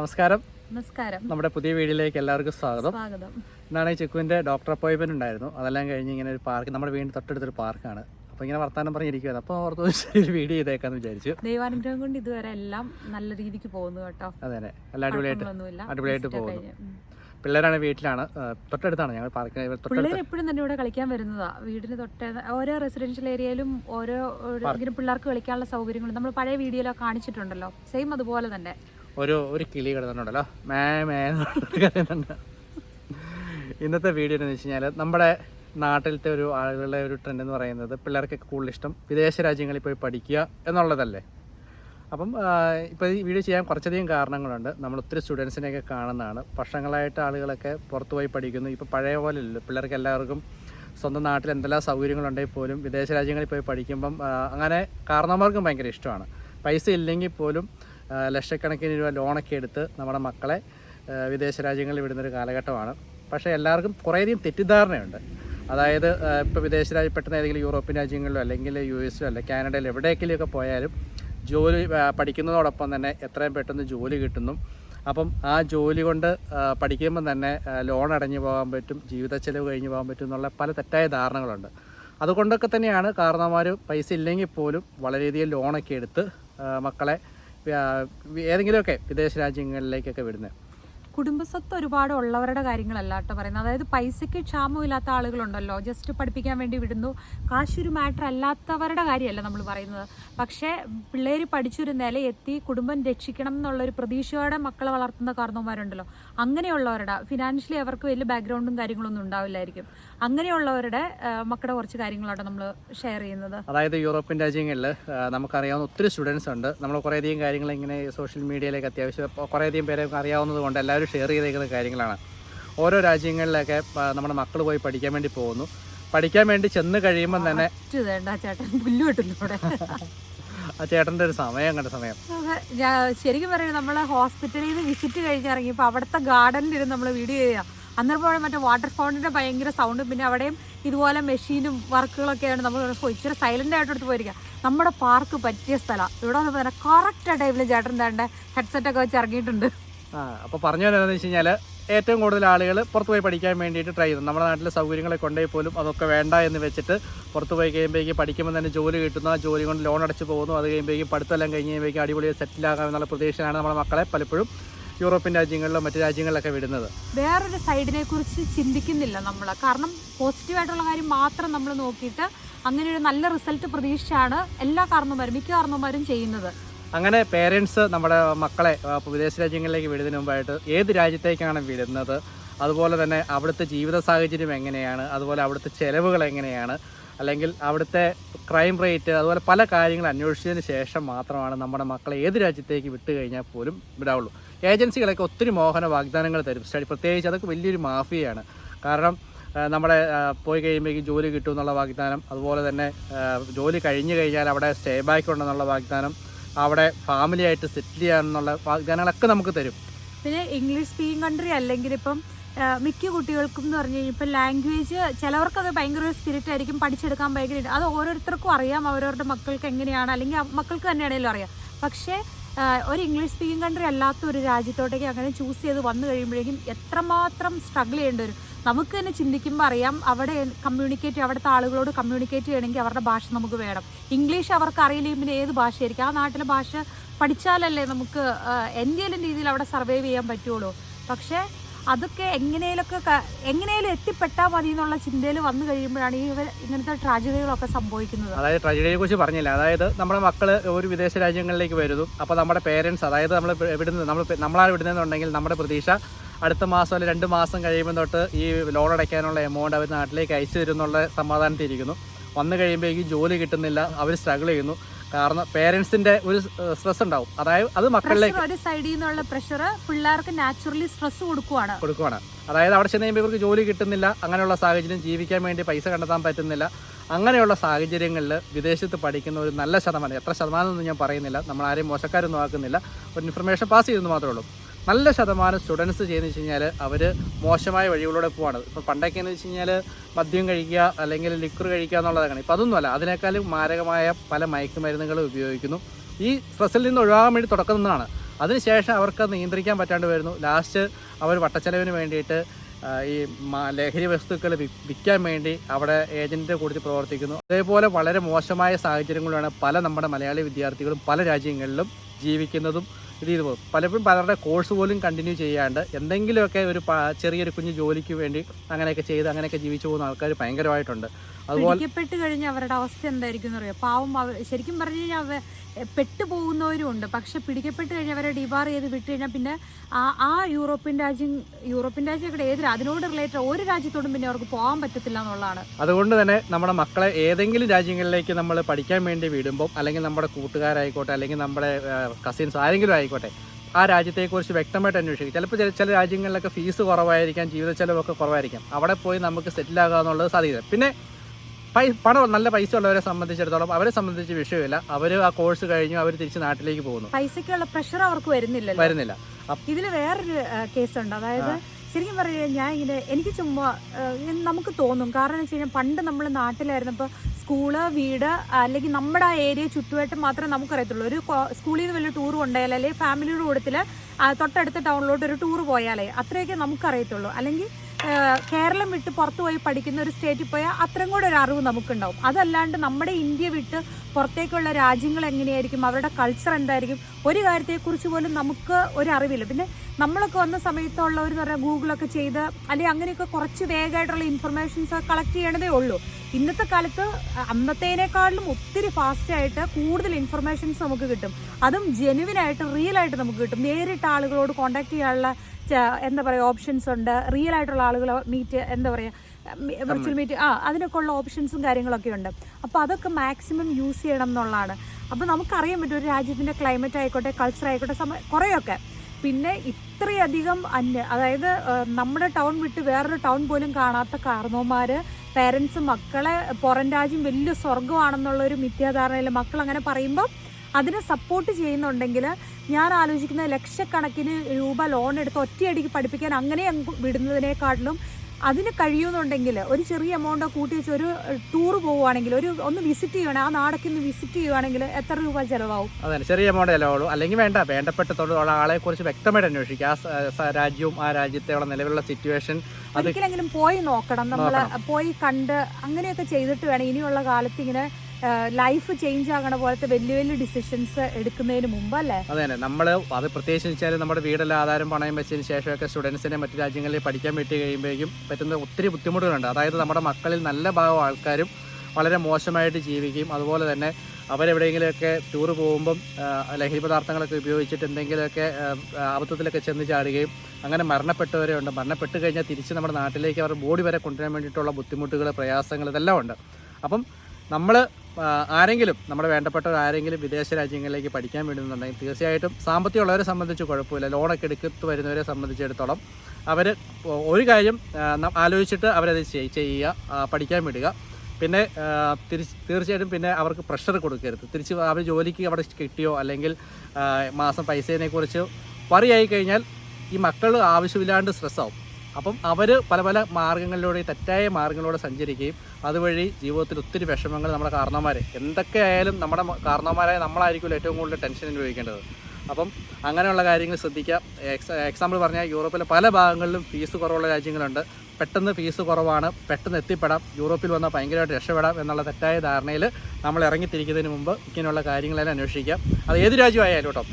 നമസ്കാരം. നമസ്കാരം. നമ്മുടെ പുതിയ വീഡിയോയിലേക്ക് എല്ലാവർക്കും സ്വാഗതം. സ്വാഗതം. ഇന്നാണ് ഡോക്ടർ അപ്പോയിന്റ്മെന്റ് ഉണ്ടായിരുന്നു. അതെല്ലാം കഴിഞ്ഞ് ഇങ്ങനെ ഒരു പാർക്ക് നമ്മുടെ വീടിന് തൊട്ടടുത്തൊരു പാർക്കാണ് അപ്പോൾ ഇങ്ങനെ വർത്താനം പറഞ്ഞിരിക്കുവായിരുന്നു അപ്പോൾ ഓർത്ത് ഒരു വീഡിയോ ചെയ്തേക്കാന്ന് വിചാരിച്ചു. ദൈവാനുഗ്രഹം കൊണ്ട് ഇതുവരെ എല്ലാം നല്ല രീതിക്ക് പോകുന്നു കേട്ടോ. അതെ അതെ എല്ലാം അടിപൊളിയായിട്ട് അടിപൊളിയായിട്ട് പോകുന്നു. പിള്ളേരാണ് വീട്ടിലാണ്. തൊട്ടടുത്താണ് ഞങ്ങൾ പാർക്ക് പിള്ളേർ എപ്പോഴും തന്നെ ഇവിടെ കളിക്കാൻ വരുന്നതാ. വീടിന് തൊട്ടേ ഓരോ റെസിഡൻഷ്യൽ ഏരിയയിലും ഓരോ ഇങ്ങനെ പിള്ളേർക്ക് കളിക്കാനുള്ള സൗകര്യങ്ങളും നമ്മൾ പഴയ വീഡിയോയിലൊക്കെ കാണിച്ചിട്ടുണ്ടല്ലോ. സെയിം അതുപോലെ തന്നെ. ഒരു ഒരു കിളി കിടന്നുണ്ടല്ലോ മേ മേ കരയുന്നുണ്ട് ഇന്നത്തെ വീഡിയോ എന്ന് വെച്ച് കഴിഞ്ഞാൽ നമ്മുടെ നാട്ടിലത്തെ ഒരു ആളുകളുടെ ഒരു ട്രെൻഡ് എന്ന് പറയുന്നത് പിള്ളേർക്കൊക്കെ കൂടുതൽ ഇഷ്ടം വിദേശ രാജ്യങ്ങളിൽ പോയി പഠിക്കുക എന്നുള്ളതല്ലേ. അപ്പം ഇപ്പോൾ ഈ വീഡിയോ ചെയ്യാൻ കുറച്ചധികം കാരണങ്ങളുണ്ട്. നമ്മൾ ഒത്തിരി സ്റ്റുഡൻസിനെയൊക്കെ കാണുന്നതാണ്. വർഷങ്ങളായിട്ട് ആളുകളൊക്കെ പുറത്തു പോയി പഠിക്കുന്നു. ഇപ്പോൾ പഴയ പോലെ അല്ലല്ലോ പിള്ളേർക്ക് എല്ലാവർക്കും സ്വന്തം നാട്ടിൽ എന്തെല്ലാം സൗകര്യങ്ങളുണ്ടെങ്കിൽ പോലും വിദേശ രാജ്യങ്ങളിൽ പോയി പഠിക്കുമ്പം അങ്ങനെ കാരണവന്മാർക്കും ഭയങ്കര ഇഷ്ടമാണ്. പൈസ ഇല്ലെങ്കിൽ പോലും ലക്ഷക്കണക്കിന് രൂപ ലോണൊക്കെ എടുത്ത് നമ്മുടെ മക്കളെ വിദേശ രാജ്യങ്ങളിൽ വിടുന്നൊരു കാലഘട്ടമാണ്. പക്ഷേ എല്ലാവർക്കും കുറേയധികം തെറ്റിദ്ധാരണയുണ്ട്. അതായത് ഇപ്പോൾ വിദേശ രാജ്യം പെട്ടെന്ന് ഏതെങ്കിലും യൂറോപ്യൻ രാജ്യങ്ങളിലോ അല്ലെങ്കിൽ യു എസിലോ അല്ലെ കാനഡയിലോ എവിടേക്കെങ്കിലുമൊക്കെ പോയാലും ജോലി പഠിക്കുന്നതോടൊപ്പം തന്നെ എത്രയും പെട്ടെന്ന് ജോലി കിട്ടുന്നു. അപ്പം ആ ജോലി കൊണ്ട് പഠിക്കുമ്പം തന്നെ ലോൺ അടഞ്ഞു പോകാൻ പറ്റും ജീവിത ചെലവ് കഴിഞ്ഞു പോകാൻ പറ്റും എന്നുള്ള പല തെറ്റായ ധാരണകളുണ്ട്. അതുകൊണ്ടൊക്കെ തന്നെയാണ് കാരണവന്മാർ പൈസ ഇല്ലെങ്കിൽ പോലും വളരെയധികം ലോണൊക്കെ എടുത്ത് മക്കളെ ഏതെങ്കിലുമൊക്കെ വിദേശ രാജ്യങ്ങളിലേക്കൊക്കെ വിടുന്നത്. കുടുംബസ്വത്ത് ഒരുപാട് ഉള്ളവരുടെ കാര്യങ്ങളല്ല കേട്ടോ പറയുന്നത്. അതായത് പൈസയ്ക്ക് ക്ഷാമമില്ലാത്ത ആളുകളുണ്ടല്ലോ. ജസ്റ്റ് പഠിപ്പിക്കാൻ വേണ്ടി വിടുന്നു. കാശൊരു മാറ്റർ അല്ലാത്തവരുടെ കാര്യമല്ല നമ്മൾ പറയുന്നത്. പക്ഷേ പിള്ളേർ പഠിച്ചൊരു എത്തി കുടുംബം രക്ഷിക്കണം എന്നുള്ളൊരു പ്രതീക്ഷയോടെ മക്കളെ വളർത്തുന്ന കാരണവന്മാരുണ്ടല്ലോ അങ്ങനെയുള്ളവരുടെ ഫിനാൻഷ്യലി അവർക്ക് വലിയ ബാക്ക്ഗ്രൗണ്ടും കാര്യങ്ങളൊന്നും ഉണ്ടാവില്ലായിരിക്കും. അങ്ങനെയുള്ളവരുടെ മക്കളുടെ കുറച്ച് കാര്യങ്ങളാണ് നമ്മൾ ഷെയർ ചെയ്യുന്നത്. അതായത് യൂറോപ്യൻ രാജ്യങ്ങളിൽ നമുക്കറിയാവുന്ന ഒത്തിരി സ്റ്റുഡൻസ് ഉണ്ട്. നമ്മൾ കുറേയധികം കാര്യങ്ങൾ ഇങ്ങനെ സോഷ്യൽ മീഡിയയിലേക്ക് അത്യാവശ്യം കുറേയധികം പേരെ അറിയാവുന്നത് കൊണ്ട് എല്ലാവരും ഷെയർ ചെയ്തേക്കുന്ന കാര്യങ്ങളാണ്. ഓരോ രാജ്യങ്ങളിലൊക്കെ നമ്മുടെ മക്കൾ പോയി പഠിക്കാൻ വേണ്ടി പോകുന്നു. പഠിക്കാൻ വേണ്ടി ചെന്ന് കഴിയുമ്പോൾ തന്നെ ആ ചേട്ടന്റെ ഒരു സമയം കണ്ട സമയം. ശരിക്കും പറയുന്നത് നമ്മൾ ഹോസ്പിറ്റലിൽ നിന്ന് വിസിറ്റ് കഴിഞ്ഞിറങ്ങിയപ്പോൾ അവിടുത്തെ ഗാർഡനിൽ ഇരുന്ന് നമ്മൾ വീഡിയോ ചെയ്യുക. അന്നേരം മറ്റേ വാട്ടർ ഫൗണ്ടിന്റെ ഭയങ്കര സൗണ്ടും പിന്നെ അവിടെയും ഇതുപോലെ മെഷീനും വർക്കുകളൊക്കെയാണ് നമ്മൾ ഇച്ചിരി സൈലന്റ് ആയിട്ട് എടുത്ത് പോയിരിക്കുക നമ്മുടെ പാർക്ക് പറ്റിയ സ്ഥലമാണ് ഇവിടെ വന്ന് പറഞ്ഞാൽ കറക്റ്റ് ടൈമിൽ ചേട്ടൻ തേണ്ട ഹെഡ്സെറ്റൊക്കെ വെച്ച് ഇറങ്ങിയിട്ടുണ്ട്. അപ്പോൾ പറഞ്ഞു വരുന്നതെന്ന് വെച്ച് കഴിഞ്ഞാൽ ഏറ്റവും കൂടുതൽ ആളുകൾ പുറത്ത് പോയി പഠിക്കാൻ വേണ്ടിയിട്ട് ട്രൈ ചെയ്യുന്നു. നമ്മുടെ നാട്ടിലെ സൗകര്യങ്ങളെ കൊണ്ടുപോയി പോലും അതൊക്കെ വേണ്ട എന്ന് വെച്ചിട്ട് പുറത്ത് പോയി കഴിയുമ്പോഴേക്കും പഠിക്കുമ്പോൾ തന്നെ ജോലി കിട്ടുന്നു. ജോലി കൊണ്ട് ലോൺ അടച്ച് പോകുന്നു. അത് കഴിയുമ്പോഴേക്കും പഠിത്തമെല്ലാം കഴിഞ്ഞ് കഴിയുമ്പോഴേക്കും അടിപൊളി സെറ്റിലാകാം എന്നുള്ള പ്രതീക്ഷയാണ് നമ്മുടെ മക്കളെ പലപ്പോഴും യൂറോപ്യൻ രാജ്യങ്ങളിലോ മറ്റു രാജ്യങ്ങളിലൊക്കെ വിടുന്നത്? വേറൊരു സൈഡിനെ കുറിച്ച് ചിന്തിക്കുന്നില്ല നമ്മൾ കാരണം പോസിറ്റീവായിട്ടുള്ള കാര്യം മാത്രം നമ്മൾ നോക്കിയിട്ട് അങ്ങനെ ഒരു നല്ല റിസൾട്ട് പ്രതീക്ഷിച്ചാണ് എല്ലാ കാരണവന്മാരും മിക്ക കാരണവന്മാരും ചെയ്യുന്നത്. അങ്ങനെ പേരൻസ് നമ്മുടെ മക്കളെ വിദേശ രാജ്യങ്ങളിലേക്ക് വിടുന്നതിന് മുമ്പായിട്ട് ഏത് രാജ്യത്തേക്കാണ് വിടുന്നത്? അതുപോലെ തന്നെ അവിടുത്തെ ജീവിത സാഹചര്യം എങ്ങനെയാണ്? അതുപോലെ അവിടുത്തെ ചെലവുകൾ എങ്ങനെയാണ്? അല്ലെങ്കിൽ അവിടുത്തെ ക്രൈം റേറ്റ് അതുപോലെ പല കാര്യങ്ങൾ അന്വേഷിച്ചതിന് ശേഷം മാത്രമാണ് നമ്മുടെ മക്കളെ ഏത് രാജ്യത്തേക്ക് വിട്ടു കഴിഞ്ഞാൽ പോലും വിടാവുള്ളൂ. ഏജൻസികളൊക്കെ ഒത്തിരി മോഹന വാഗ്ദാനങ്ങൾ തരും. സ്റ്റഡി പ്രത്യേകിച്ച് അതൊക്കെ വലിയൊരു മാഫിയയാണ്. കാരണം നമ്മളെ പോയി കഴിയുമ്പോഴേക്കും ജോലി കിട്ടും എന്നുള്ള വാഗ്ദാനം അതുപോലെ തന്നെ ജോലി കഴിഞ്ഞു കഴിഞ്ഞാൽ അവിടെ സ്റ്റേ ബാക്ക് ഉണ്ടെന്നുള്ള വാഗ്ദാനം അവിടെ ഫാമിലി ആയിട്ട് സെറ്റിൽ ചെയ്യാമെന്നുള്ള വാഗ്ദാനങ്ങളൊക്കെ നമുക്ക് തരും. പിന്നെ ഇംഗ്ലീഷ് സ്പീക്കിംഗ് കൺട്രി അല്ലെങ്കിൽ ഇപ്പം മിക്ക കുട്ടികൾക്കും എന്ന് പറഞ്ഞു കഴിഞ്ഞാൽ ഇപ്പം ലാംഗ്വേജ് ചിലവർക്കത് ഭയങ്കര ഒരു സ്പിരിറ്റ് ആയിരിക്കും പഠിച്ചെടുക്കാൻ ഭയങ്കര അത് ഓരോരുത്തർക്കും അറിയാം അവരവരുടെ മക്കൾക്ക് എങ്ങനെയാണ് അല്ലെങ്കിൽ മക്കൾക്ക് തന്നെയാണെങ്കിലും അറിയാം. പക്ഷേ ഒരു ഇംഗ്ലീഷ് സ്പീക്കിംഗ് കൺട്രി അല്ലാത്ത ഒരു രാജ്യത്തോട്ടേക്ക് അങ്ങനെ ചൂസ് ചെയ്ത് വന്നു കഴിയുമ്പോഴേക്കും എത്രമാത്രം സ്ട്രഗിൾ ചെയ്യേണ്ടി വരും. നമുക്ക് തന്നെ ചിന്തിക്കുമ്പോൾ അറിയാം അവിടെ കമ്മ്യൂണിക്കേറ്റ് അവിടുത്തെ ആളുകളോട് കമ്മ്യൂണിക്കേറ്റ് ചെയ്യണമെങ്കിൽ അവരുടെ ഭാഷ നമുക്ക് വേണം. ഇംഗ്ലീഷ് അവർക്ക് അറിയില്ലെങ്കിൽ പിന്നെ ഏത് ഭാഷയായിരിക്കും? ആ നാട്ടിലെ ഭാഷ പഠിച്ചാലല്ലേ നമുക്ക് എന്തെങ്കിലും രീതിയിൽ അവിടെ സർവൈവ് ചെയ്യാൻ പറ്റുള്ളൂ. പക്ഷേ അതൊക്കെ എങ്ങനെയൊക്കെ എങ്ങനെയും എത്തിപ്പെട്ടാൽ മതി എന്നുള്ള ചിന്തയിൽ വന്നു കഴിയുമ്പോഴാണ് ഈ ഇങ്ങനത്തെ ട്രാജഡികളൊക്കെ സംഭവിക്കുന്നത്. അതായത് ട്രാജഡിയെ കുറിച്ച് പറഞ്ഞില്ല. അതായത് നമ്മുടെ മക്കൾ ഒരു വിദേശ രാജ്യങ്ങളിലേക്ക് വരുന്നു. അപ്പോൾ നമ്മുടെ പേരൻസ് അതായത് നമ്മൾ വിടുന്നത് നമ്മൾ നമ്മളാണ് വിടുന്നതെന്നുണ്ടെങ്കിൽ നമ്മുടെ പ്രതീക്ഷ അടുത്ത മാസം അല്ലെങ്കിൽ രണ്ട് മാസം കഴിയുമ്പോൾ തൊട്ട് ഈ ലോൺ അടയ്ക്കാനുള്ള എമൗണ്ട് അവർ നാട്ടിലേക്ക് അയച്ചു തരുന്നുള്ള സമാധാനത്തിരിക്കുന്നു. വന്നു കഴിയുമ്പോഴേക്കും ജോലി കിട്ടുന്നില്ല. അവർ സ്ട്രഗിൾ ചെയ്യുന്നു. കാരണം പേരൻസിന്റെ ഒരു സ്ട്രെസ് ഉണ്ടാവും. അതായത് അത് മക്കളിലേക്ക് ഒരു സൈഡിൽ നിന്നുള്ള പ്രഷർ പിള്ളേർക്ക് നാച്ചുറലി സ്ട്രെസ് കൊടുക്കുവാണ്. കൊടുക്കുവാണ്. അതായത് അവിടെ ചെന്ന് കഴിയുമ്പോൾ ഇവർക്ക് ജോലി കിട്ടുന്നില്ല അങ്ങനെയുള്ള സാഹചര്യം ജീവിക്കാൻ വേണ്ടി പൈസ കണ്ടെത്താൻ പറ്റുന്നില്ല. അങ്ങനെയുള്ള സാഹചര്യങ്ങളിൽ വിദേശത്ത് പഠിക്കുന്ന ഒരു നല്ല ശതമാനം എത്ര ശതമാനം ഒന്നും ഞാൻ പറയുന്നില്ല. നമ്മൾ ആരെയും മോശക്കാരൊന്നും ആക്കുന്നില്ല. ഒരു ഇൻഫർമേഷൻ പാസ് ചെയ്തെന്ന് മാത്രമേ ഉള്ളൂ. നല്ല ശതമാനം സ്റ്റുഡൻസ് ചെയ്യുന്ന വെച്ച് കഴിഞ്ഞാൽ അവർ മോശമായ വഴികളിലൂടെ പോവാണ്. ഇപ്പോൾ പണ്ടൊക്കെ എന്ന് വെച്ച് കഴിഞ്ഞാൽ മദ്യം കഴിക്കുക അല്ലെങ്കിൽ ലിക്വർ കഴിക്കുക എന്നുള്ളതാണ്. ഇപ്പോൾ അതൊന്നുമല്ല. അതിനേക്കാളും മാരകമായ പല മയക്കുമരുന്നുകളും ഉപയോഗിക്കുന്നു. ഈ സ്ട്രെസ്സിൽ നിന്ന് ഒഴിവാകാൻ വേണ്ടി തുടക്കം നിന്നാണ്. അതിനുശേഷം അവർക്ക് നിയന്ത്രിക്കാൻ പറ്റാണ്ട് വരുന്നു. ലാസ്റ്റ് അവർ വട്ടച്ചെലവിന് വേണ്ടിയിട്ട് ഈ ലഹരി വസ്തുക്കൾ വിൽക്കാൻ വേണ്ടി അവിടെ ഏജന്റിന്റെ കൂടുതൽ പ്രവർത്തിക്കുന്നു. അതേപോലെ വളരെ മോശമായ സാഹചര്യങ്ങളിലാണ് പല നമ്മുടെ മലയാളി വിദ്യാർത്ഥികളും പല രാജ്യങ്ങളിലും ജീവിക്കുന്നതും ഇത് ചെയ്തു പോകും പലപ്പോഴും പലരുടെ കോഴ്സ് പോലും കണ്ടിന്യൂ ചെയ്യാണ്ട് എന്തെങ്കിലുമൊക്കെ ഒരു ചെറിയൊരു കുഞ്ഞു ജോലിക്ക് വേണ്ടി അങ്ങനെയൊക്കെ ചെയ്ത് അങ്ങനെയൊക്കെ ജീവിച്ചു പോകുന്ന ആൾക്കാർ ഭയങ്കരമായിട്ടുണ്ട്. പിടിക്കപ്പെട്ട് കഴിഞ്ഞ അവരുടെ അവസ്ഥ എന്തായിരിക്കും അറിയോ പാവം ശരിക്കും പറഞ്ഞു കഴിഞ്ഞാൽ അവ പെട്ടുപോകുന്നവരും ഉണ്ട്. പക്ഷെ പിടിക്കപ്പെട്ട് കഴിഞ്ഞാൽ അവരെ ഡിബാർ ചെയ്ത് വിട്ട് കഴിഞ്ഞാൽ പിന്നെ ആ ആ യൂറോപ്യൻ രാജ്യം യൂറോപ്യൻ രാജ്യം ഏത് അതിനോട് റിലേറ്റഡ് ഒരു രാജ്യത്തോടും പിന്നെ അവർക്ക് പോകാൻ പറ്റത്തില്ല എന്നുള്ളതാണ്. അതുകൊണ്ട് തന്നെ നമ്മുടെ മക്കളെ ഏതെങ്കിലും രാജ്യങ്ങളിലേക്ക് നമ്മൾ പഠിക്കാൻ വേണ്ടി വിടുമ്പോൾ അല്ലെങ്കിൽ നമ്മുടെ കൂട്ടുകാരായിക്കോട്ടെ അല്ലെങ്കിൽ നമ്മുടെ കസിൻസ് ആരെങ്കിലും ആയിക്കോട്ടെ ആ രാജ്യത്തെക്കുറിച്ച് വ്യക്തമായിട്ട് അന്വേഷിക്കും. ചിലപ്പോൾ ചില ചില രാജ്യങ്ങളിലൊക്കെ ഫീസ് കുറവായിരിക്കാം ജീവിത ചെലവൊക്കെ കുറവായിരിക്കാം. അവിടെ പോയി നമുക്ക് എന്നുള്ളത് സാധ്യത പിന്നെ പണം നല്ല പൈസ ഉള്ളവരെ സംബന്ധിച്ചിടത്തോളം അവരെ സംബന്ധിച്ച് വിഷയമില്ല. അവർ ആ കോഴ്സ് കഴിഞ്ഞു അവർ തിരിച്ച് നാട്ടിലേക്ക് പോകുന്നു. പൈസക്കുള്ള പ്രഷർ അവർക്ക് വരുന്നില്ല. വരുന്നില്ല ഇതിൽ വേറൊരു കേസുണ്ട് അതായത് ശരിക്കും പറയുക ഞാൻ ഇങ്ങനെ എനിക്ക് ചുമ്മാ നമുക്ക് തോന്നും. കാരണം എന്ന് വെച്ച് കഴിഞ്ഞാൽ പണ്ട് നമ്മൾ നാട്ടിലായിരുന്നപ്പോൾ സ്കൂൾ വീട് അല്ലെങ്കിൽ നമ്മുടെ ആ ഏരിയ ചുറ്റുവട്ടം മാത്രമേ നമുക്കറിയത്തുള്ളൂ. ഒരു സ്കൂളിൽ നിന്ന് വലിയ ടൂർ കൊണ്ടുപോയാൽ അല്ലെങ്കിൽ ഫാമിലിയുടെ കൂട്ടത്തിൽ തൊട്ടടുത്ത ടൗണിലോട്ട് ഒരു ടൂർ പോയാലേ അത്രയൊക്കെ നമുക്കറിയത്തുള്ളൂ. അല്ലെങ്കിൽ കേരളം വിട്ട് പുറത്തു പോയി പഠിക്കുന്ന ഒരു സ്റ്റേറ്റിൽ പോയാൽ അത്രയും കൂടെ ഒരു അറിവ് നമുക്കുണ്ടാവും. അതല്ലാണ്ട് നമ്മുടെ ഇന്ത്യ വിട്ട് പുറത്തേക്കുള്ള രാജ്യങ്ങൾ എങ്ങനെയായിരിക്കും? അവരുടെ കൾച്ചർ എന്തായിരിക്കും? ഒരു കാര്യത്തെക്കുറിച്ച് പോലും നമുക്ക് ഒരു അറിവില്ല. പിന്നെ നമ്മളൊക്കെ വന്ന സമയത്തുള്ളവർ എന്ന് പറഞ്ഞാൽ ഗൂഗിളൊക്കെ ചെയ്ത് അല്ലെങ്കിൽ അങ്ങനെയൊക്കെ കുറച്ച് വേഗമായിട്ടുള്ള ഇൻഫർമേഷൻസ് കളക്ട് ചെയ്യണതേ ഉള്ളൂ. ഇന്നത്തെ കാലത്ത് അന്നത്തേനേക്കാളിലും ഒത്തിരി ഫാസ്റ്റായിട്ട് കൂടുതൽ ഇൻഫർമേഷൻസ് നമുക്ക് കിട്ടും. അതും ജെനുവിനായിട്ട് റിയൽ ആയിട്ട് നമുക്ക് കിട്ടും. നേരിട്ട് ആളുകളോട് കോൺടാക്ട് ചെയ്യാനുള്ള എന്താ പറയുക ഓപ്ഷൻസ് ഉണ്ട്. റിയൽ ആയിട്ടുള്ള ആളുകളെ മീറ്റ് എന്താ പറയുക വിർച്വൽ മീറ്റ് ആ അതിനൊക്കെ ഉള്ള ഓപ്ഷൻസും കാര്യങ്ങളൊക്കെ ഉണ്ട്. അപ്പോൾ അതൊക്കെ മാക്സിമം യൂസ് ചെയ്യണം എന്നുള്ളതാണ്. അപ്പോൾ നമുക്കറിയാൻ പറ്റും ഒരു രാജ്യത്തിന്റെ ക്ലൈമറ്റ് ആയിക്കോട്ടെ കൾച്ചർ ആയിക്കോട്ടെ സമ കുറേയൊക്കെ. പിന്നെ ഇത്രയധികം അന്യ അതായത് നമ്മുടെ ടൗൺ വിട്ട് വേറൊരു ടൗൺ പോലും കാണാത്ത കാരണവന്മാർ പേരൻസ് മക്കളെ പുറം രാജ്യം വലിയ സ്വർഗമാണെന്നുള്ള ഒരു മിഥ്യാധാരണയിൽ മക്കൾ അങ്ങനെ പറയുമ്പോൾ അതിനെ സപ്പോർട്ട് ചെയ്യുന്നുണ്ടെങ്കിൽ ഞാൻ ആലോചിക്കുന്ന ലക്ഷക്കണക്കിന് രൂപ ലോൺ എടുത്ത് ഒറ്റയടിക്ക് പഠിപ്പിക്കാൻ അങ്ങനെ അങ്ങ് വിടുന്നതിനേക്കാട്ടിലും അതിന് കഴിയുന്നുണ്ടെങ്കിൽ ഒരു ചെറിയ എമൗണ്ട് കൂട്ടി വെച്ച് ഒരു ടൂർ പോവുകയാണെങ്കിൽ ഒരു ഒന്ന് വിസിറ്റ് ചെയ്യണം ആ നാടൊക്കെ ഒന്ന് വിസിറ്റ് ചെയ്യുവാണെങ്കിൽ എത്ര രൂപ ചിലവാകും? അതെ ചെറിയ എമൗണ്ട് ചിലവുള്ളൂ അല്ലെങ്കിൽ വേണ്ട വേണ്ടപ്പെട്ട ആളെ കുറിച്ച് വ്യക്തമായിട്ട് അന്വേഷിക്കുക. ആ രാജ്യവും ആ രാജ്യത്തെ നിലവിലുള്ള സിറ്റുവേഷൻ ഒരിക്കലെങ്കിലും പോയി നോക്കണം. നമ്മൾ പോയി കണ്ട് അങ്ങനെയൊക്കെ ചെയ്തിട്ട് വേണം. ഇനിയുള്ള കാലത്ത് ഇങ്ങനെ ലൈഫ് ചേഞ്ച് ആകണ പോലത്തെ വലിയ വലിയ ഡിസിഷൻസ് എടുക്കുന്നതിന് മുമ്പ് അല്ലേ അതെ. തന്നെ നമ്മൾ അത് പ്രത്യേകിച്ച് വെച്ചാൽ നമ്മുടെ വീടെല്ലാം ആധാരം പണയം വെച്ചതിന് ശേഷമൊക്കെ സ്റ്റുഡൻസിനെ മറ്റു രാജ്യങ്ങളിൽ പഠിക്കാൻ പറ്റി കഴിയുമ്പോഴേക്കും പറ്റുന്ന ഒത്തിരി ബുദ്ധിമുട്ടുകളുണ്ട്. അതായത് നമ്മുടെ മക്കളിൽ നല്ല ഭാഗം ആൾക്കാരും വളരെ മോശമായിട്ട് ജീവിക്കും. അതുപോലെ തന്നെ അവരെവിടെയെങ്കിലുമൊക്കെ ടൂർ പോകുമ്പം ലഹരി പദാർത്ഥങ്ങളൊക്കെ ഉപയോഗിച്ചിട്ട് എന്തെങ്കിലുമൊക്കെ അബദ്ധത്തിലൊക്കെ ചെന്ന് ചാടുകയും അങ്ങനെ മരണപ്പെട്ടവരെയുണ്ട് മരണപ്പെട്ട് കഴിഞ്ഞാൽ തിരിച്ച് നമ്മുടെ നാട്ടിലേക്ക് അവരുടെ ബോഡി വരെ കൊണ്ടുവരാൻ വേണ്ടിയിട്ടുള്ള ബുദ്ധിമുട്ടുകൾ പ്രയാസങ്ങൾ ഇതെല്ലാം ഉണ്ട്. അപ്പം നമ്മൾ ആരെങ്കിലും നമ്മുടെ വേണ്ടപ്പെട്ടവർ ആരെങ്കിലും വിദേശ രാജ്യങ്ങളിലേക്ക് പഠിക്കാൻ വേണ്ടുന്നുണ്ടെങ്കിൽ തീർച്ചയായിട്ടും സാമ്പത്തികമുള്ളവരെ സംബന്ധിച്ച് കുഴപ്പമില്ല. ലോണൊക്കെ എടുക്കത്ത് വരുന്നവരെ സംബന്ധിച്ചിടത്തോളം അവർ ഒരു കാര്യം ആലോചിച്ചിട്ട് അവരത് ചെയ്- ചെയ്യുക പഠിക്കാൻ വിടുക. പിന്നെ തിരിച്ച് തീർച്ചയായിട്ടും പിന്നെ അവർക്ക് പ്രഷർ കൊടുക്കരുത്. തിരിച്ച് അവർ ജോലിക്ക് അവിടെ കിട്ടിയോ അല്ലെങ്കിൽ മാസം പൈസേനെ കുറിച്ച് വറിയായി കഴിഞ്ഞാൽ ഈ മക്കൾ ആവശ്യമില്ലാണ്ട് സ്ട്രെസ്സാവും അപ്പം അവർ പല പല മാർഗങ്ങളിലൂടെ തെറ്റായ മാർഗങ്ങളിലൂടെ സഞ്ചരിക്കുകയും അതുവഴി ജീവിതത്തിൽ ഒത്തിരി വിഷമങ്ങൾ നമ്മുടെ കാരണവന്മാരെ. എന്തൊക്കെ ആയാലും നമ്മുടെ കാരണവന്മാരായ നമ്മളായിരിക്കുമല്ലോ ഏറ്റവും കൂടുതൽ ടെൻഷൻ അനുഭവിക്കേണ്ടത് അപ്പം അങ്ങനെയുള്ള കാര്യങ്ങൾ ശ്രദ്ധിക്കാം എക്സാമ്പിൾ പറഞ്ഞാൽ യൂറോപ്പിലെ പല ഭാഗങ്ങളിലും ഫീസ് കുറവുള്ള രാജ്യങ്ങളുണ്ട്. പെട്ടെന്ന് ഫീസ് കുറവാണ്. പെട്ടെന്ന് എത്തിപ്പെടാം. യൂറോപ്പിൽ വന്നാൽ ഭയങ്കരമായിട്ട് രക്ഷപ്പെടാം എന്നുള്ള തെറ്റായ ധാരണയിൽ നമ്മൾ ഇറങ്ങിത്തിരിക്കുന്നതിന് മുമ്പ് ഇങ്ങനെയുള്ള കാര്യങ്ങളെല്ലാം അന്വേഷിക്കാം അത് ഏത് രാജ്യമായാലും കേട്ടോ.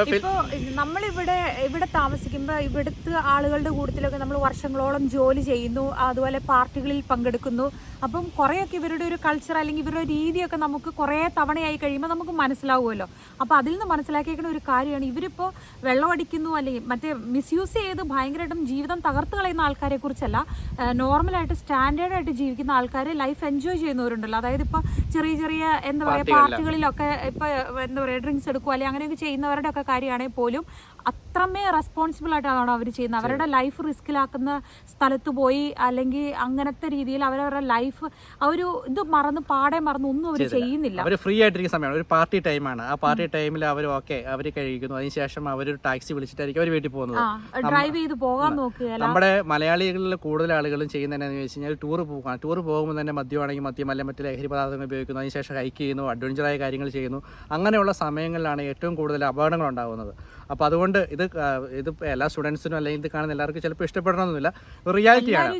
ഇപ്പോ നമ്മളിവിടെ ഇവിടെ താമസിക്കുമ്പോൾ ഇവിടുത്തെ ആളുകളുടെ കൂട്ടത്തിലൊക്കെ നമ്മൾ വർഷങ്ങളോളം ജോലി ചെയ്യുന്നു അതുപോലെ പാർട്ടികളിൽ പങ്കെടുക്കുന്നു. അപ്പം കുറേയൊക്കെ ഇവരുടെ ഒരു കൾച്ചർ അല്ലെങ്കിൽ ഇവരുടെ രീതിയൊക്കെ നമുക്ക് കുറേ തവണയായി കഴിയുമ്പോൾ നമുക്ക് മനസ്സിലാവുമല്ലോ. അപ്പോൾ അതിൽ നിന്ന് മനസ്സിലാക്കിയേക്കുന്ന ഒരു കാര്യമാണ് ഇവരിപ്പോൾ വെള്ളമടിക്കുന്നു അല്ലെങ്കിൽ മറ്റേ മിസ്യൂസ് ചെയ്ത് ഭയങ്കരമായിട്ടും ജീവിതം തകർത്ത് കളയുന്ന ആൾക്കാരെ കുറിച്ചല്ല നോർമലായിട്ട് സ്റ്റാൻഡേർഡായിട്ട് ജീവിക്കുന്ന ആൾക്കാർ ലൈഫ് എൻജോയ് ചെയ്യുന്നവരുണ്ടല്ലോ. അതായത് ഇപ്പോൾ ചെറിയ ചെറിയ എന്താ പറയുക പാർട്ടികളിലൊക്കെ ഇപ്പോൾ എന്താ പറയുക ഡ്രിങ്ക്സ് എടുക്കുക അല്ലെങ്കിൽ അങ്ങനെയൊക്കെ ചെയ്യുന്നവരുടെ ഒക്കെ കാര്യമാണെങ്കിൽ പോലും അത്രമേ റെസ്പോൺസിബിൾ ആയിട്ടാണ് അവർ ചെയ്യുന്നത്? അവരുടെ ലൈഫ് റിസ്കിലാക്കുന്ന സ്ഥലത്ത് പോയി അല്ലെങ്കിൽ അങ്ങനത്തെ രീതിയിൽ അവരവരുടെ ലൈഫ് ആ ഒരു ഇത് മറന്ന് പാടെ മറന്ന് ഒന്നും അവർ ചെയ്യുന്നില്ല. അവർ ഫ്രീ ആയിട്ടിരിക്കുന്ന സമയമാണ്. ഒരു പാർട്ടി ടൈമാണ് ആ പാർട്ടി ടൈമിൽ അവർ ഓക്കെ അവർ കഴിക്കുന്നു. അതിനുശേഷം അവർ ഒരു ടാക്സി വിളിച്ചിട്ടായിരിക്കും അവർ വീട്ടിൽ പോകുന്നത്. ഡ്രൈവ് ചെയ്ത് പോകാൻ നോക്കുക നമ്മുടെ മലയാളികളിൽ കൂടുതൽ ആളുകളും ചെയ്യുന്നതെന്ന് വെച്ച് കഴിഞ്ഞാൽ ടൂർ പോകുക ടൂർ പോകുമ്പോൾ തന്നെ മദ്യമാണെങ്കിൽ മദ്യം അല്ലെങ്കിൽ മറ്റ് ലഹരി പദാർത്ഥങ്ങൾ ഉപയോഗിക്കുന്നു. അതിനുശേഷം ഹൈക്ക് ചെയ്യുന്നു അഡ്വഞ്ചറായ കാര്യങ്ങൾ ചെയ്യുന്നു. അങ്ങനെയുള്ള സമയങ്ങളിലാണ് ഏറ്റവും കൂടുതൽ അപകടങ്ങൾ ഉണ്ടാകുന്നത്. അപ്പോൾ അതുകൊണ്ട് ഇത് ഇത് എല്ലാ സ്റ്റുഡൻസിനും അല്ലെങ്കിൽ ഇത് കാണുന്ന എല്ലാവർക്കും ചിലപ്പോൾ ഇഷ്ടപ്പെടണമെന്നില്ല. റിയാലിറ്റിയാണ്.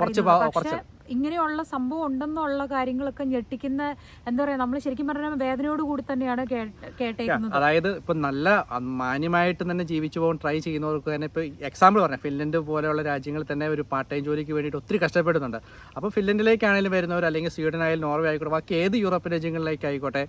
കുറച്ച് പക്ഷെ ഇങ്ങനെയുള്ള സംഭവം ഉണ്ടെന്നുള്ള കാര്യങ്ങളൊക്കെ ഞെട്ടിക്കുന്ന എന്താ പറയാ നമ്മൾ ശരിക്കും പറഞ്ഞാൽ വേദനയോട് കൂടി തന്നെയാണ് കേട്ടേക്കുന്നത്. അതായത് ഇപ്പം നല്ല മാന്യമായിട്ട് തന്നെ ജീവിച്ചു പോകാൻ ട്രൈ ചെയ്യുന്നവർക്ക് തന്നെ ഇപ്പോൾ എക്സാമ്പിൾ പറഞ്ഞാൽ ഫിൻലൻഡ് പോലെയുള്ള രാജ്യങ്ങളിൽ തന്നെ ഒരു പാർട്ട് ടൈം ജോലിക്ക് വേണ്ടിയിട്ട് ഒത്തിരി കഷ്ടപ്പെടുന്നുണ്ട്. അപ്പോൾ ഫിൻലൻഡിലേക്കാണെങ്കിലും വരുന്നവർ അല്ലെങ്കിൽ സ്വീഡൻ ആയാലും നോർവേ ആയിക്കോട്ടെ ബാക്കി ഏത് യൂറോപ്യൻ രാജ്യങ്ങളിലേക്ക് ആയിക്കോട്ടെ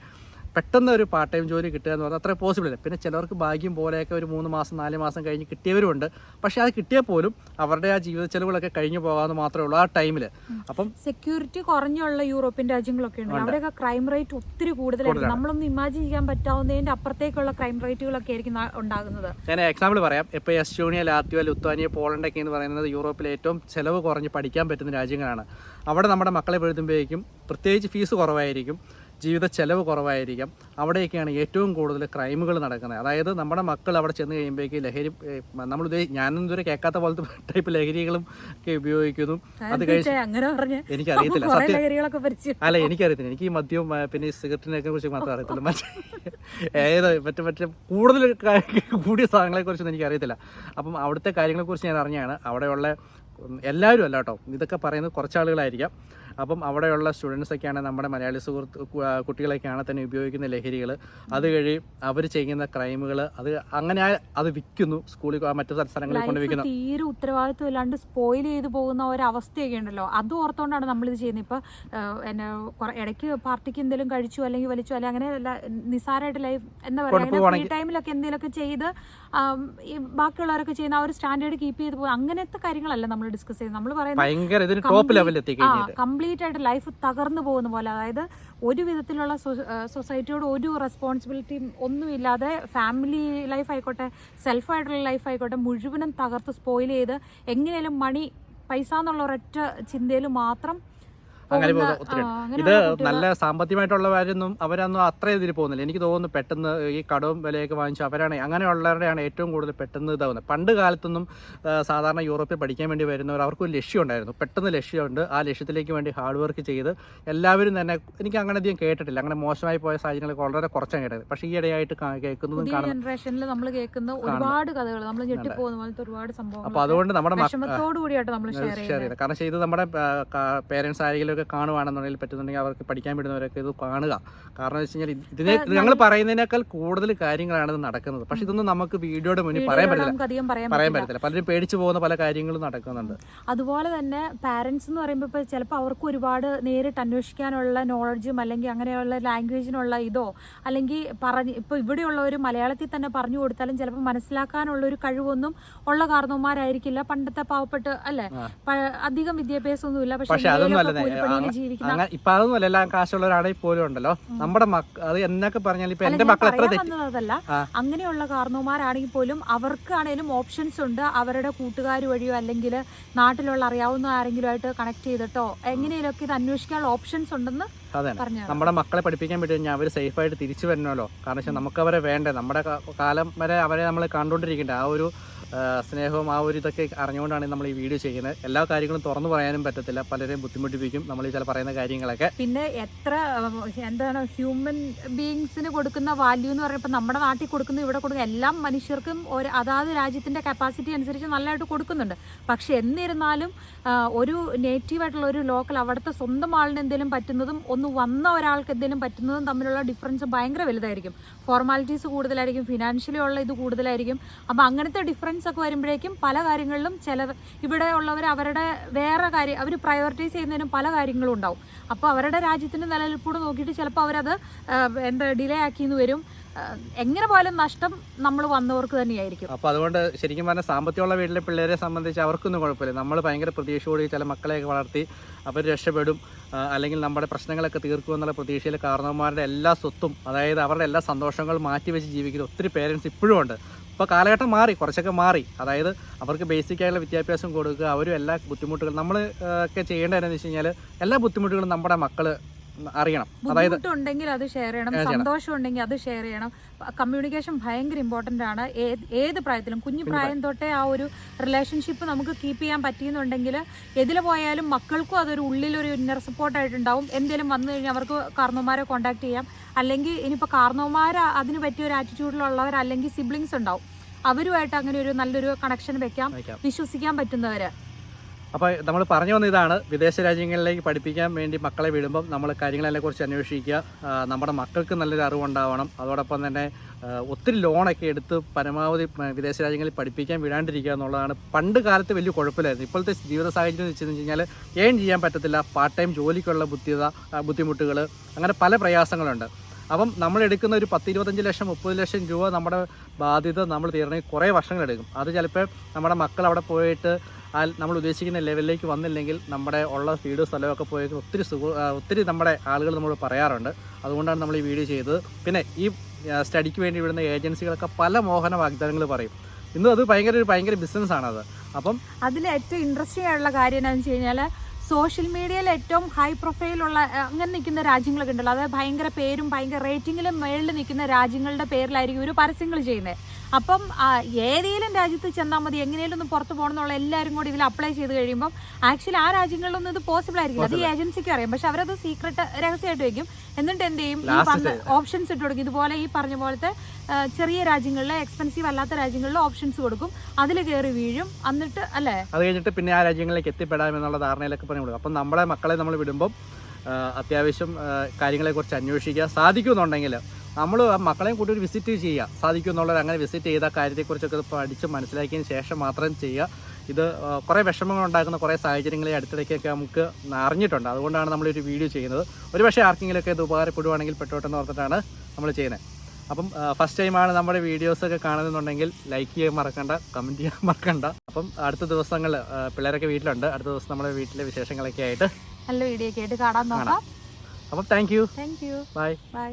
പെട്ടെന്ന് ഒരു പാർട്ട് ടൈം ജോലി കിട്ടുക എന്ന് പറഞ്ഞാൽ അത്ര പോസിബിൾ അല്ല? പിന്നെ ചിലവർക്ക് ഭാഗ്യം പോലെയൊക്കെ ഒരു മൂന്ന് മാസം നാല് മാസം കഴിഞ്ഞ് കിട്ടിയവരുണ്ട് പക്ഷേ അത് കിട്ടിയാൽ പോലും അവരുടെ ആ ജീവിത ചെലവുകളൊക്കെ കഴിഞ്ഞു പോകാമെന്ന് മാത്രമേ ഉള്ളൂ ആ ടൈമിൽ അപ്പം സെക്യൂരിറ്റി കുറഞ്ഞുള്ള യൂറോപ്യൻ രാജ്യങ്ങളൊക്കെ ഉണ്ട്. അവിടെയൊക്കെ ക്രൈം റേറ്റ് ഒത്തിരി കൂടുതലാണ്. നമ്മളൊന്നും ഇമാജിൻ ചെയ്യാൻ പറ്റാവുന്നതിന്റെ അപ്പുറത്തേക്കുള്ള ക്രൈം റേറ്റുകളൊക്കെ ആയിരിക്കും ഉണ്ടാകുന്നത്. ഞാൻ എക്സാമ്പിൾ പറയാം. ഇപ്പോൾ എസ്റ്റോണിയ ലാത്വിയ ലുത്വാനിയ പോളണ്ടൊക്കെ എന്ന് പറയുന്നത് യൂറോപ്പിലെ ഏറ്റവും ചിലവ് കുറഞ്ഞ് പഠിക്കാൻ പറ്റുന്ന രാജ്യങ്ങളാണ്. അവിടെ നമ്മുടെ മക്കളെ എഴുതുമ്പോഴേക്കും പ്രത്യേകിച്ച് ഫീസ് കുറവായിരിക്കും. ജീവിത ചെലവ് കുറവായിരിക്കാം. അവിടെയൊക്കെയാണ് ഏറ്റവും കൂടുതൽ ക്രൈമുകൾ നടക്കുന്നത്. അതായത് നമ്മുടെ മക്കൾ അവിടെ ചെന്ന് കഴിയുമ്പോഴേക്ക് ലഹരി നമ്മൾ ഞാനൊന്നും ഇതുവരെ കേൾക്കാത്ത പോലത്തെ ടൈപ്പ് ലഹരികളും ഒക്കെ ഉപയോഗിക്കുന്നു. അത് കഴിച്ച് ഛെ, അങ്ങനെ പറഞ്ഞ് എനിക്കറിയത്തില്ല. കുറെ സത്യം അല്ല എനിക്കറിയത്തില്ല. എനിക്ക് ഈ മദ്യവും പിന്നെ ഈ സിഗരറ്റിനെ കുറിച്ച് മാത്രം അറിയത്തില്ല മറ്റേ ഏത് മറ്റേ മറ്റേ കൂടുതൽ കൂടിയ സാധനങ്ങളെ കുറിച്ചൊന്നും എനിക്ക് അറിയത്തില്ല അപ്പം അവിടുത്തെ കാര്യങ്ങളെക്കുറിച്ച് ഞാൻ അറിഞ്ഞാണ് അവിടെയുള്ള എല്ലാവരും അല്ല കേട്ടോ ഇതൊക്കെ പറയുന്നത് കുറച്ച് ആളുകളായിരിക്കാം അപ്പം അവിടെയുള്ള സ്റ്റുഡൻസൊക്കെയാണ് നമ്മുടെ മലയാളി സുഹൃത്ത് കുട്ടികളൊക്കെയാണ് തന്നെ ഉപയോഗിക്കുന്ന ലഹരികൾ. അത് കഴി അവർ ചെയ്യുന്ന ക്രൈമുകൾ അത് അങ്ങനെ അത് വിൽക്കുന്നു സ്കൂളിൽ മറ്റു സ്ഥലങ്ങളിൽ കൊണ്ട് വിൽക്കുന്നു തീരെ ഉത്തരവാദിത്വം ഇല്ലാണ്ട് സ്പോയിൽ ചെയ്ത് പോകുന്ന ഒരവസ്ഥയൊക്കെ ഉണ്ടല്ലോ. അത് ഓർത്തുകൊണ്ടാണ് നമ്മളിത് ചെയ്യുന്നത്. ഇപ്പൊ എന്നെ ഇടയ്ക്ക് പാർട്ടിക്ക് എന്തെങ്കിലും കഴിച്ചു അല്ലെങ്കിൽ വലിച്ചു അല്ലെങ്കിൽ അങ്ങനെ അല്ല, നിസ്സാരമായിട്ട് ലൈഫ് എന്താ പറയുക ഫ്രീ ടൈമിലൊക്കെ എന്തെങ്കിലുമൊക്കെ ചെയ്ത് ഈ ബാക്കിയുള്ളവരൊക്കെ ചെയ്യുന്ന ആ ഒരു സ്റ്റാൻഡേർഡ് കീപ്പ് ചെയ്ത് പോകും. അങ്ങനത്തെ കാര്യങ്ങളല്ല നമ്മൾ ഡിസ്കസ് ചെയ്യുന്നത്. നമ്മൾ പറയുന്നത് ഭയങ്കര ഇതിന് ടോപ്പ് ലെവലിൽ എത്തിക്കഴിഞ്ഞിട്ട്. കംപ്ലീറ്റ് ആയിട്ട് ലൈഫ് തകർന്നു പോകുന്ന പോലെ അതായത് ഒരു വിധത്തിലുള്ള സൊസൈറ്റിയോട് ഒരു റെസ്പോൺസിബിലിറ്റിയും ഒന്നുമില്ലാതെ ഫാമിലി ലൈഫ് ആയിക്കോട്ടെ സെൽഫായിട്ടുള്ള ലൈഫ് ആയിക്കോട്ടെ മുഴുവനും തകർത്ത് സ്പോയിൽ ചെയ്ത് എങ്ങനെയാലും മണി പൈസ എന്നുള്ള ഒരൊറ്റ ചിന്തയിൽ മാത്രം അങ്ങനെ പോകുന്ന, ഒത്തിരി ഇത് നല്ല സാമ്പത്തികമായിട്ടുള്ള നല്ല സാമ്പത്തികമായിട്ടുള്ളവരൊന്നും അവരൊന്നും അത്ര ഇതിൽ പോകുന്നില്ല. എനിക്ക് തോന്നുന്നു പെട്ടെന്ന് ഈ കടവും വിലയൊക്കെ വാങ്ങിച്ചു അവരാണ് അങ്ങനെയുള്ളവരുടെയാണ് ഏറ്റവും കൂടുതൽ പെട്ടെന്ന് ഇതാവുന്നത്. പണ്ട് കാലത്തൊന്നും സാധാരണ യൂറോപ്പിൽ പഠിക്കാൻ വേണ്ടി വരുന്നവർ അവർക്ക് ഒരു ലക്ഷ്യം ഉണ്ടായിരുന്നു പെട്ടെന്ന് ലക്ഷ്യമുണ്ട്. ആ ലക്ഷ്യത്തിലേക്ക് വേണ്ടി ഹാർഡ് വർക്ക് ചെയ്ത് എല്ലാവരും തന്നെ എനിക്ക് അങ്ങനെ അധികം കേട്ടിട്ടില്ല. അങ്ങനെ മോശമായി പോയ സാഹചര്യങ്ങളൊക്കെ വളരെ കുറച്ചാണ് കേട്ടത്. പക്ഷേ ഈ ഇടയായിട്ട് കേൾക്കുന്നതും ജനറേഷനിൽ നമ്മൾ കേൾക്കുന്ന ഒരുപാട് കഥകൾ നമ്മൾ ഞെട്ടിപ്പോകുന്ന പോലത്തെ ഒരുപാട് സംഭവം അപ്പോൾ അതുകൊണ്ട് നമ്മുടെ ഷെയർ ചെയ്യുന്നത്. കാരണം ചെയ്ത് നമ്മുടെ പേരൻസ് ആരെങ്കിലും ഒക്കെ കാണുവാണെന്നുണ്ടെങ്കിൽ പറ്റുന്നുണ്ടെങ്കിൽ അവർക്ക് പഠിക്കാൻ വിടുന്നവരൊക്കെ ഇത് കാണുക. കാരണം വെച്ച് കഴിഞ്ഞാൽ ഇതിനെ ഞങ്ങൾ പറയുന്നതിനേക്കാൾ കൂടുതൽ കാര്യങ്ങളാണ് ഇത് നടക്കുന്നത്. പക്ഷെ ഇതൊന്നും നമുക്ക് വീഡിയോയുടെ മുന്നിൽ പറയാൻ പറ്റില്ല. പറയാൻ പറ്റത്തില്ല. പലരും പേടിച്ചു പോകുന്ന പല കാര്യങ്ങളും നടക്കുന്നുണ്ട്. അതുപോലെ തന്നെ പാരന്റ്സ് എന്ന് പറയുമ്പോൾ ഇപ്പോൾ ചിലപ്പോൾ അവർക്ക് ഒരുപാട് നേരിട്ട് അന്വേഷിക്കാനുള്ള നോളജും അല്ലെങ്കിൽ അങ്ങനെയുള്ള ലാംഗ്വേജിനുള്ള ഇതോ അല്ലെങ്കിൽ പറഞ്ഞ് ഇപ്പോൾ ഇവിടെയുള്ളവർ മലയാളത്തിൽ തന്നെ പറഞ്ഞു കൊടുത്താലും ചിലപ്പോൾ മനസ്സിലാക്കാനുള്ള ഒരു കഴിവൊന്നും ഉള്ള കാരണവന്മാരായിരിക്കില്ല. പണ്ടത്തെ പാവപ്പെട്ട് അല്ലേ? അധികം അധികം വിദ്യാഭ്യാസമൊന്നുമില്ല. പക്ഷെ അങ്ങനെ ഇപ്പൊ അതൊന്നും അല്ല എല്ലാം കാശുള്ളവരാണെങ്കിൽ പോലും ഉണ്ടല്ലോ. നമ്മുടെ മക്ക അത് എന്നൊക്കെ പറഞ്ഞാൽ ഇപ്പൊ എന്റെ മക്കൾ എത്ര തെറ്റില്ല. അങ്ങനെയുള്ള കാരണവന്മാരാണെങ്കിൽ പോലും അവർക്കാണേലും ഓപ്ഷൻസ് ഉണ്ട് അവരുടെ കൂട്ടുകാർ വഴിയോ അല്ലെങ്കിൽ നാട്ടിലുള്ള അറിയാവുന്ന ആരെങ്കിലും ആയിട്ട് കണക്ട് ചെയ്തിട്ടോ എങ്ങനെയൊക്കെ ഇത് അന്വേഷിക്കാനുള്ള ഓപ്ഷൻസ് ഉണ്ടെന്ന് അതെ പറഞ്ഞു നമ്മുടെ മക്കളെ പഠിപ്പിക്കാൻ പറ്റി കഴിഞ്ഞാൽ അവർ സേഫായിട്ട് തിരിച്ചു വരണമല്ലോ. കാരണം വെച്ചാൽ നമുക്ക് അവരെ വേണ്ടേ. നമ്മുടെ കാലം വരെ അവരെ നമ്മൾ കണ്ടുകൊണ്ടിരിക്കേണ്ട ആ ഒരു സ്നേഹവും ആ ഒരു ഇതൊക്കെ അറിഞ്ഞുകൊണ്ടാണ് നമ്മൾ ഈ വീഡിയോ ചെയ്യുന്നത്. എല്ലാ കാര്യങ്ങളും തുറന്നു പറയാനും പറ്റത്തില്ല. പലരെയും ബുദ്ധിമുട്ടിപ്പിക്കും. നമ്മൾ ചില പറയുന്ന കാര്യങ്ങളൊക്കെ. പിന്നെ എത്ര എന്താണ് ഹ്യൂമൻ ബീങ്സിന് കൊടുക്കുന്ന വാല്യൂ എന്ന് പറയുമ്പോൾ നമ്മുടെ നാട്ടിൽ കൊടുക്കുന്ന ഇവിടെ കൊടുക്കുന്ന എല്ലാ മനുഷ്യർക്കും ഒരു അതാത് രാജ്യത്തിന്റെ കപ്പാസിറ്റി അനുസരിച്ച് നല്ലതായിട്ട് കൊടുക്കുന്നുണ്ട്. പക്ഷെ എന്നിരുന്നാലും ഒരു നേറ്റീവായിട്ടുള്ള ഒരു ലോക്കൽ അവിടുത്തെ സ്വന്തം ആളിന് എന്തെങ്കിലും പറ്റുന്നതും ഒന്ന് വന്ന ഒരാൾക്ക് എന്തെങ്കിലും പറ്റുന്നതും തമ്മിലുള്ള ഡിഫറൻസ് ഭയങ്കര വലുതായിരിക്കും. ഫോർമാലിറ്റീസ് കൂടുതലായിരിക്കും ഫിനാൻഷ്യലി ഉള്ള ഇത് കൂടുതലായിരിക്കും. അപ്പം അങ്ങനത്തെ ഡിഫറൻസ് ഒക്കെ വരുമ്പോഴേക്കും പല കാര്യങ്ങളിലും ചില ഇവിടെ ഉള്ളവർ അവരുടെ വേറെ കാര്യം അവർ പ്രയോറിറ്റൈസ് ചെയ്യുന്നതിനും പല കാര്യങ്ങളും ഉണ്ടാവും. അപ്പോൾ അവരുടെ രാജ്യത്തിന്റെ നിലനിൽപ്പോട് നോക്കിയിട്ട് ചിലപ്പോൾ അവരത് എന്താ ഡിലേ ആക്കിയെന്ന് വരും. എങ്ങനെ പോയാലും നഷ്ടം നമ്മൾ വന്നവർക്ക് തന്നെയായിരിക്കും. അപ്പോൾ അതുകൊണ്ട് ശരിക്കും പറഞ്ഞാൽ സാമ്പത്തികമുള്ള വീട്ടിലെ പിള്ളേരെ സംബന്ധിച്ച് അവർക്കൊന്നും കുഴപ്പമില്ല. നമ്മൾ ഭയങ്കര പ്രതീക്ഷയോടെ ചില മക്കളെയൊക്കെ വളർത്തി അവർ രക്ഷപ്പെടും. അല്ലെങ്കിൽ നമ്മുടെ പ്രശ്നങ്ങളൊക്കെ തീർക്കും എന്നുള്ള പ്രതീക്ഷയിൽ കാരണവന്മാരുടെ എല്ലാ സ്വത്തും അതായത് അവരുടെ എല്ലാ സന്തോഷങ്ങളും മാറ്റിവെച്ച് ജീവിക്കുന്ന ഒത്തിരി പേരൻസ് ഇപ്പോഴും ഉണ്ട്. ഇപ്പോൾ കാലഘട്ടം മാറി കുറച്ചൊക്കെ മാറി. അതായത് അവർക്ക് ബേസിക് ആയിട്ടുള്ള വിദ്യാഭ്യാസം കൊടുക്കുക അവരും എല്ലാ ബുദ്ധിമുട്ടുകളും നമ്മൾ ഒക്കെ ചെയ്യേണ്ടതെന്ന് വെച്ച് കഴിഞ്ഞാൽ എല്ലാ ബുദ്ധിമുട്ടുകളും നമ്മുടെ മക്കൾ അറിയണം. അതായത് ബുദ്ധിമുട്ടുണ്ടെങ്കിൽ അത് ഷെയർ ചെയ്യണം സന്തോഷം ഉണ്ടെങ്കിൽ അത് ഷെയർ ചെയ്യണം. കമ്മ്യൂണിക്കേഷൻ ഭയങ്കര ഇമ്പോർട്ടന്റ് ആണ്. ഏത് ഏത് പ്രായത്തിലും കുഞ്ഞു പ്രായം തൊട്ടേ ആ ഒരു റിലേഷൻഷിപ്പ് നമുക്ക് കീപ്പ് ചെയ്യാൻ പറ്റിയെന്നുണ്ടെങ്കിൽ എതിൽ പോയാലും മക്കൾക്കും അതൊരു ഉള്ളിലൊരു ഇന്നർ സപ്പോർട്ടായിട്ടുണ്ടാവും എന്തെങ്കിലും വന്നു കഴിഞ്ഞാൽ അവർക്ക് കാർന്നോമാരെ കോൺടാക്ട് ചെയ്യാം. അല്ലെങ്കിൽ ഇനിയിപ്പോൾ കാർന്നോമാർ അതിന് പറ്റിയ ഒരു ആറ്റിറ്റ്യൂഡിലുള്ളവർ അല്ലെങ്കിൽ സിബ്ലിങ്സ് ഉണ്ടാവും. അവരുമായിട്ട് അങ്ങനെ ഒരു നല്ലൊരു കണക്ഷൻ വെക്കാം. വിശ്വസിക്കാൻ പറ്റുന്നവര്. അപ്പോൾ നമ്മൾ പറഞ്ഞു വന്ന ഇതാണ് വിദേശ രാജ്യങ്ങളിലേക്ക് പഠിപ്പിക്കാൻ വേണ്ടി മക്കളെ വിടുമ്പം നമ്മൾ കാര്യങ്ങളെല്ലാം കുറിച്ച് അന്വേഷിക്കുക. നമ്മുടെ മക്കൾക്ക് നല്ലൊരു അറിവുണ്ടാവണം. അതോടൊപ്പം തന്നെ ഒത്തിരി ലോണൊക്കെ എടുത്ത് പരമാവധി വിദേശ രാജ്യങ്ങളിൽ പഠിപ്പിക്കാൻ വിടാണ്ടിരിക്കുക എന്നുള്ളതാണ് പണ്ട് കാലത്ത് വലിയ കുഴപ്പമില്ലായിരുന്നു. ഇപ്പോഴത്തെ ജീവിത സാഹചര്യം എന്ന് വെച്ച് കഴിഞ്ഞാൽ ഏൺ ചെയ്യാൻ പറ്റത്തില്ല. പാർട്ട് ടൈം ജോലിക്കുള്ള ബുദ്ധിത ബുദ്ധിമുട്ടുകൾ അങ്ങനെ പല പ്രയാസങ്ങളുണ്ട്. അപ്പം നമ്മൾ എടുക്കുന്ന ഒരു പത്ത് ഇരുപത്തഞ്ച് ലക്ഷം മുപ്പത് ലക്ഷം രൂപ നമ്മുടെ ബാധ്യത നമ്മൾ തീരണമെങ്കിൽ കുറേ വർഷങ്ങളെടുക്കും അത് ചിലപ്പോൾ നമ്മുടെ മക്കൾ അവിടെ പോയിട്ട് ആ നമ്മൾ ഉദ്ദേശിക്കുന്ന ലെവലിലേക്ക് വന്നില്ലെങ്കിൽ നമ്മുടെ ഉള്ള വീട് സ്ഥലമൊക്കെ പോയി ഒത്തിരി സുഖ ഒത്തിരി നമ്മുടെ ആളുകൾ നമ്മൾ പറയാറുണ്ട്. അതുകൊണ്ടാണ് നമ്മൾ ഈ വീഡിയോ ചെയ്തത്. പിന്നെ ഈ സ്റ്റഡിക്ക് വേണ്ടി വിടുന്ന ഏജൻസികളൊക്കെ പല മോഹന വാഗ്ദാനങ്ങൾ പറയും. ഇന്നും അത് ഭയങ്കര ഒരു ഭയങ്കര ബിസിനസ്സാണത് അപ്പം അതിൽ ഏറ്റവും ഇൻട്രസ്റ്റിംഗ് ആയിട്ടുള്ള കാര്യം എന്താണെന്ന് വെച്ച് കഴിഞ്ഞാൽ സോഷ്യൽ മീഡിയയിൽ ഏറ്റവും ഹൈ പ്രൊഫൈലുള്ള അങ്ങനെ നിൽക്കുന്ന രാജ്യങ്ങളൊക്കെ ഉണ്ടല്ലോ. അതായത് ഭയങ്കര പേരും ഭയങ്കര റേറ്റിംഗിലും മേളിൽ നിൽക്കുന്ന രാജ്യങ്ങളുടെ പേരിലായിരിക്കും ഇവർ പരസ്യങ്ങൾ ചെയ്യുന്നത്. അപ്പം ഏതെങ്കിലും രാജ്യത്ത് ചെന്നാൽ മതി എങ്ങനെയും ഒന്ന് പുറത്ത് പോകണം എന്നുള്ള എല്ലാവരും കൂടി ഇതിൽ അപ്ലൈ ചെയ്ത് കഴിയുമ്പോൾ ആക്ച്വലി ആ രാജ്യങ്ങളിലൊന്നും ഇത് പോസിബിൾ ആയിരിക്കും അത് ഈ ഏജൻസിക്ക് അറിയാം. പക്ഷെ അവരത് സീക്രട്ട് രഹസ്യമായിട്ട് വെക്കും എന്നിട്ട് എന്ത് ചെയ്യും? ഈ ഓപ്ഷൻസ് ഇട്ട് കൊടുക്കും. ഇതുപോലെ ഈ പറഞ്ഞ പോലത്തെ ചെറിയ രാജ്യങ്ങളിലെ എക്സ്പെൻസീവ് അല്ലാത്ത രാജ്യങ്ങളിൽ ഓപ്ഷൻസ് കൊടുക്കും. അതിൽ കയറി വീഴും. എന്നിട്ട് അല്ലേ? അത് കഴിഞ്ഞിട്ട് പിന്നെ ആ രാജ്യങ്ങളിലേക്ക് എത്തിപ്പെടാം എന്നുള്ള ധാരണയിലൊക്കെ പറഞ്ഞു കൊടുക്കും. അപ്പം നമ്മളെ മക്കളെ നമ്മൾ വിടുമ്പം അത്യാവശ്യം കാര്യങ്ങളെ കാര്യങ്ങളെക്കുറിച്ച് അന്വേഷിക്കുക സാധിക്കുമെന്നുണ്ടെങ്കിൽ നമ്മൾ മക്കളെയും കൂട്ടി ഒരു വിസിറ്റ് ചെയ്യുക. സാധിക്കുമെന്നുള്ളത് അങ്ങനെ വിസിറ്റ് ചെയ്ത കാര്യത്തെക്കുറിച്ചൊക്കെ പഠിച്ച് മനസ്സിലാക്കിയതിന് ശേഷം മാത്രം ചെയ്യുക. ഇത് കുറേ വിഷമങ്ങൾ ഉണ്ടാക്കുന്ന കുറേ സാഹചര്യങ്ങളെ അടുത്തിടയ്ക്കൊക്കെ നമുക്ക് അറിഞ്ഞിട്ടുണ്ട്. അതുകൊണ്ടാണ് നമ്മളൊരു വീഡിയോ ചെയ്യുന്നത്. ഒരു പക്ഷേ ആർക്കെങ്കിലുമൊക്കെ ഇത് ഉപകാരപ്പെടുവാണെങ്കിൽ പെട്ടോട്ടെന്ന് ഓർത്തിട്ടാണ് നമ്മൾ ചെയ്യുന്നത്. അപ്പം ഫസ്റ്റ് ടൈമാണ് നമ്മുടെ വീഡിയോസൊക്കെ കാണുന്നുണ്ടെങ്കിൽ ലൈക്ക് ചെയ്യാൻ മറക്കണ്ട കമന്റ് ചെയ്യാൻ മറക്കണ്ട. അപ്പം അടുത്ത ദിവസങ്ങൾ പിള്ളേരൊക്കെ വീട്ടിലുണ്ട്. അടുത്ത ദിവസം നമ്മുടെ വീട്ടിലെ വിശേഷങ്ങളൊക്കെ ആയിട്ട് നല്ല വീഡിയോ ഒക്കെ ആയിട്ട് കാണാൻ നോക്കാം. അപ്പം thank you thank you bye bye